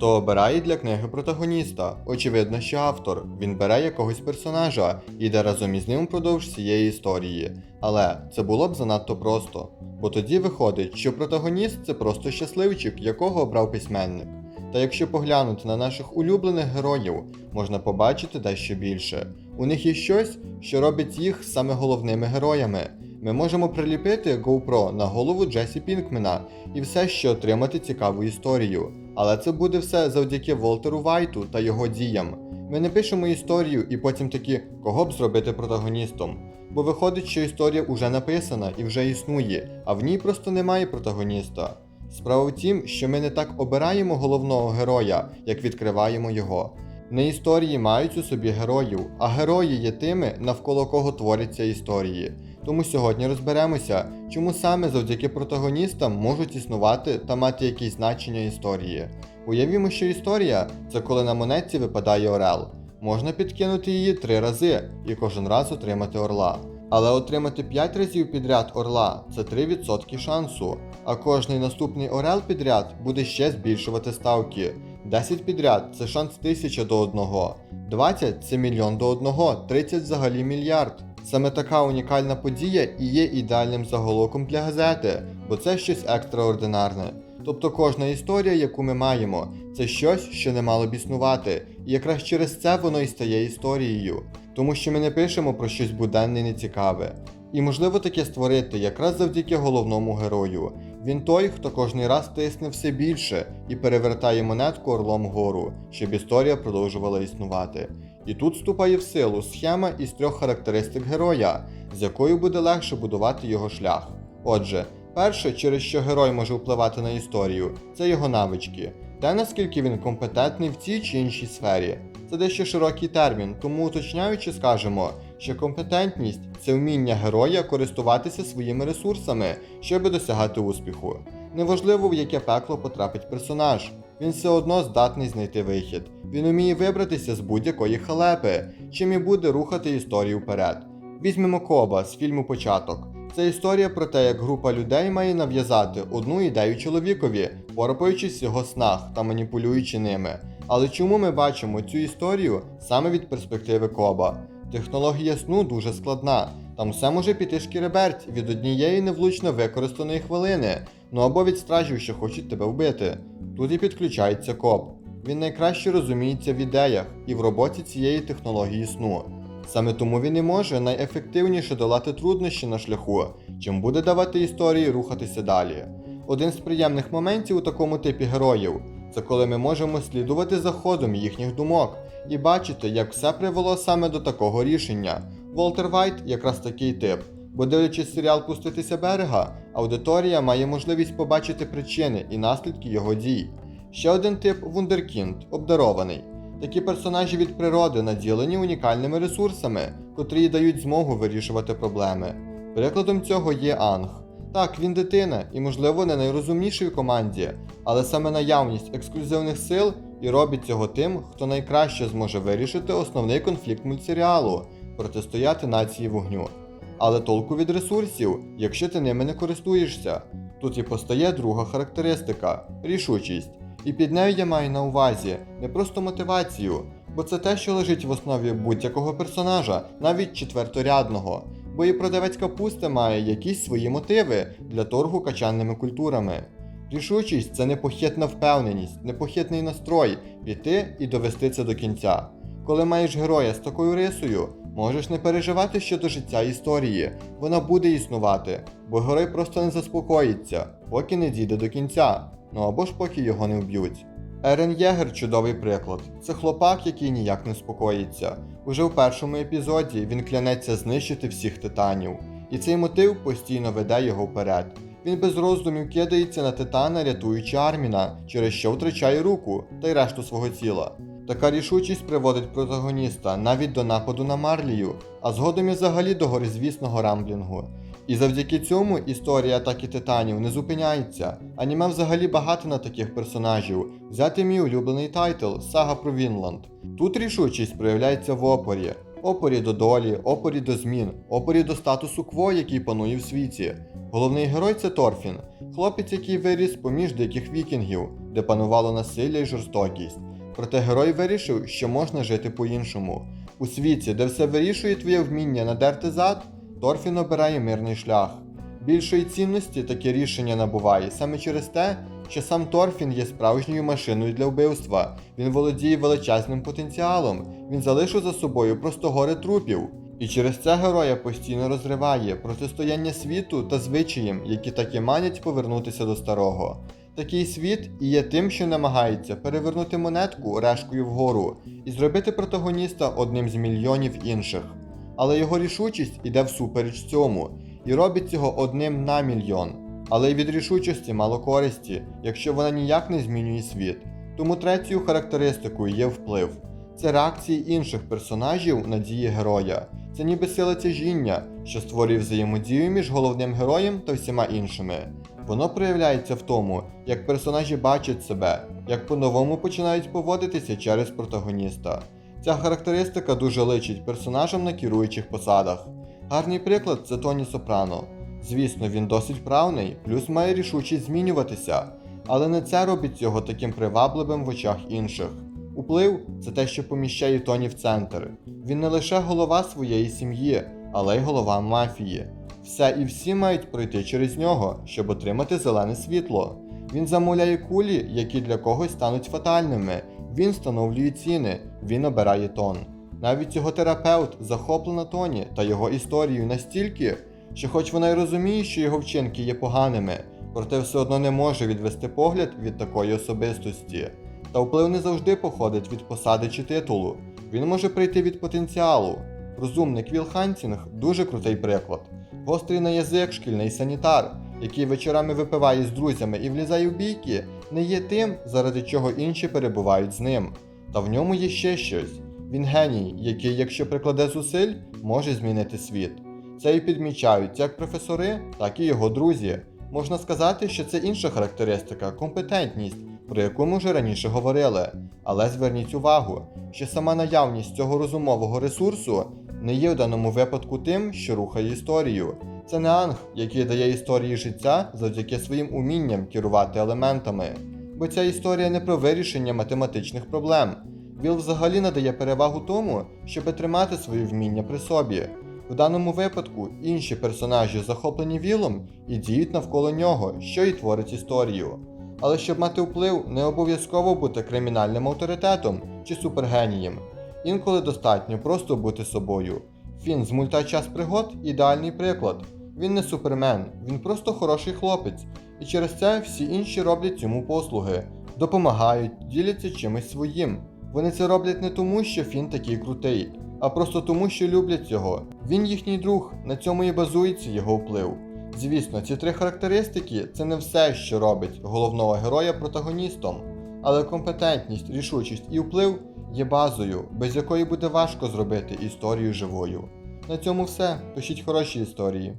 Хто обирає для книги протагоніста? Очевидно, що автор. Він бере якогось персонажа і йде разом із ним впродовж всієї історії. Але це було б занадто просто. Бо тоді виходить, що протагоніст це просто щасливчик, якого обрав письменник. Та якщо поглянути на наших улюблених героїв, можна побачити дещо більше. У них є щось, що робить їх саме головними героями. Ми можемо приліпити GoPro на голову Джесі Пінкмена і все ще отримати цікаву історію. Але це буде все завдяки Волтеру Вайту та його діям. Ми не пишемо історію і потім такі, кого б зробити протагоністом. Бо виходить, що історія вже написана і вже існує, а в ній просто немає протагоніста. Справа в тім, що ми не так обираємо головного героя, як відкриваємо його. Не історії мають у собі героїв, а герої є тими, навколо кого творяться історії. Тому сьогодні розберемося, чому саме завдяки протагоністам можуть існувати та мати якісь значення історії. Уявімо, що історія це коли на монетці випадає орел. Можна підкинути її три рази і кожен раз отримати орла. Але отримати 5 разів підряд орла це 3% шансу, а кожний наступний орел підряд буде ще збільшувати ставки. 10 підряд це шанс 1000 до 1, 20 це мільйон до 1, 30 взагалі мільярд. Саме така унікальна подія і є ідеальним заголовком для газети, бо це щось екстраординарне. Тобто кожна історія, яку ми маємо, це щось, що не мало б існувати, і якраз через це воно і стає історією, тому що ми не пишемо про щось буденне і нецікаве. І можливо таке створити якраз завдяки головному герою. Він той, хто кожний раз тисне все більше і перевертає монетку орлом вгору, щоб історія продовжувала існувати. І тут вступає в силу схема із трьох характеристик героя, з якою буде легше будувати його шлях. Отже, перше, через що герой може впливати на історію, це його навички, те наскільки він компетентний в цій чи іншій сфері. Це дещо широкий термін, тому уточняючи, скажемо, що компетентність це вміння героя користуватися своїми ресурсами, щоб досягати успіху. Неважливо, в яке пекло потрапить персонаж, він все одно здатний знайти вихід. Він уміє вибратися з будь-якої халепи, чим і буде рухати історію вперед. Візьмемо Коба з фільму Початок. Це історія про те, як група людей має нав'язати одну ідею чоловікові, порпаючись в його снах та маніпулюючи ними. Але чому ми бачимо цю історію саме від перспективи Коба? Технологія сну дуже складна. Там все може піти шкіреберть від однієї невлучно використаної хвилини, ну або від стражів, що хочуть тебе вбити. Тут і підключається коп. Він найкраще розуміється в ідеях і в роботі цієї технології сну. Саме тому він і може найефективніше долати труднощі на шляху, чим буде давати історії рухатися далі. Один з приємних моментів у такому типі героїв це коли ми можемо слідувати за ходом їхніх думок і бачити, як все привело саме до такого рішення. Волтер Вайт якраз такий тип. Бо дивлячись серіал Пуститися берега, аудиторія має можливість побачити причини і наслідки його дій. Ще один тип вундеркінд, обдарований. Такі персонажі від природи наділені унікальними ресурсами, котрі дають змогу вирішувати проблеми. Прикладом цього є Анг. Так, він дитина і, можливо, не найрозумніший в команді, але саме наявність ексклюзивних сил і робить цього тим, хто найкраще зможе вирішити основний конфлікт мультсеріалу протистояти нації вогню. Але толку від ресурсів, якщо ти ними не користуєшся. Тут і постає друга характеристика рішучість. І під нею я маю на увазі не просто мотивацію, бо це те, що лежить в основі будь-якого персонажа, навіть четверторядного. Бо і продавець капусти має якісь свої мотиви для торгу качанними культурами. Рішучість це непохитна впевненість, непохитний настрой піти і довести це до кінця. Коли маєш героя з такою рисою, можеш не переживати щодо життя історії, вона буде існувати, бо герой просто не заспокоїться, поки не дійде до кінця, ну або ж поки його не вб'ють. Ерен Єгер чудовий приклад. Це хлопак, який ніяк не спокоїться. Уже в першому епізоді він клянеться знищити всіх титанів, і цей мотив постійно веде його вперед. Він без роздумів кидається на титана, рятуючи Арміна, через що втрачає руку та й решту свого тіла. Така рішучість приводить протагоніста навіть до нападу на Марлію, а згодом і взагалі до горизвісного рамблінгу. І завдяки цьому історія атаки титанів не зупиняється. Аніме взагалі багато на таких персонажів. Взяти мій улюблений тайтл Сага про Вінланд. Тут рішучість проявляється в опорі. Опорі до долі, опорі до змін, опорі до статусу кво, який панує в світі. Головний герой це Торфін, хлопець, який виріс поміж диких вікінгів, де панувало насилля і жорстокість. Проте герой вирішив, що можна жити по-іншому. У світі, де все вирішує твоє вміння надерти зад, Торфін обирає мирний шлях. Більшої цінності таке рішення набуває саме через те, що сам Торфін є справжньою машиною для вбивства. Він володіє величезним потенціалом, він залишив за собою просто гори трупів. І через це героя постійно розриває протистояння світу та звичаєм, які так і манять повернутися до старого. Такий світ і є тим, що намагається перевернути монетку решкою вгору і зробити протагоніста одним з мільйонів інших. Але його рішучість іде всупереч цьому і робить цього одним на мільйон. Але й від рішучості мало користі, якщо вона ніяк не змінює світ. Тому третьою характеристикою є вплив. Це реакції інших персонажів на дії героя. Це ніби сила тяжіння, що створює взаємодію між головним героєм та всіма іншими. Воно проявляється в тому, як персонажі бачать себе, як по-новому починають поводитися через протагоніста. Ця характеристика дуже личить персонажам на керуючих посадах. Гарний приклад це Тоні Сопрано. Звісно, він досить правний, плюс має рішучість змінюватися, але не це робить його таким привабливим в очах інших. Уплив це те, що поміщає Тоні в центр. Він не лише голова своєї сім'ї, але й голова мафії. Все і всі мають пройти через нього, щоб отримати зелене світло. Він замовляє кулі, які для когось стануть фатальними. Він встановлює ціни, він обирає тон. Навіть його терапевт захоплена Тоні та його історією настільки, що, хоч вона й розуміє, що його вчинки є поганими, проте все одно не може відвести погляд від такої особистості. Та вплив не завжди походить від посади чи титулу. Він може прийти від потенціалу. Розумник Віл Хантінг дуже крутий приклад. Гострий на язик шкільний санітар, який вечорами випиває з друзями і влізає в бійки, не є тим, заради чого інші перебувають з ним. Та в ньому є ще щось. Він геній, який, якщо прикладе зусиль, може змінити світ. Це і підмічають як професори, так і його друзі. Можна сказати, що це інша характеристика компетентність, про яку ми вже раніше говорили. Але зверніть увагу, що сама наявність цього розумового ресурсу не є в даному випадку тим, що рухає історію. Це не анг, який дає історії життя завдяки своїм умінням керувати елементами. Бо ця історія не про вирішення математичних проблем. Віл взагалі надає перевагу тому, щоб тримати свої вміння при собі. В даному випадку інші персонажі захоплені вілом і діють навколо нього, що й творить історію. Але щоб мати вплив, не обов'язково бути кримінальним авторитетом чи супергенієм. Інколи достатньо просто бути собою. Фін з мульта час пригод ідеальний приклад. Він не супермен, він просто хороший хлопець, і через це всі інші роблять йому послуги, допомагають, діляться чимось своїм. Вони це роблять не тому, що Фін такий крутий, а просто тому, що люблять його. Він їхній друг, на цьому і базується його вплив. Звісно, ці три характеристики це не все, що робить головного героя протагоністом, але компетентність, рішучість і вплив є базою, без якої буде важко зробити історію живою. На цьому все. Пишіть хороші історії.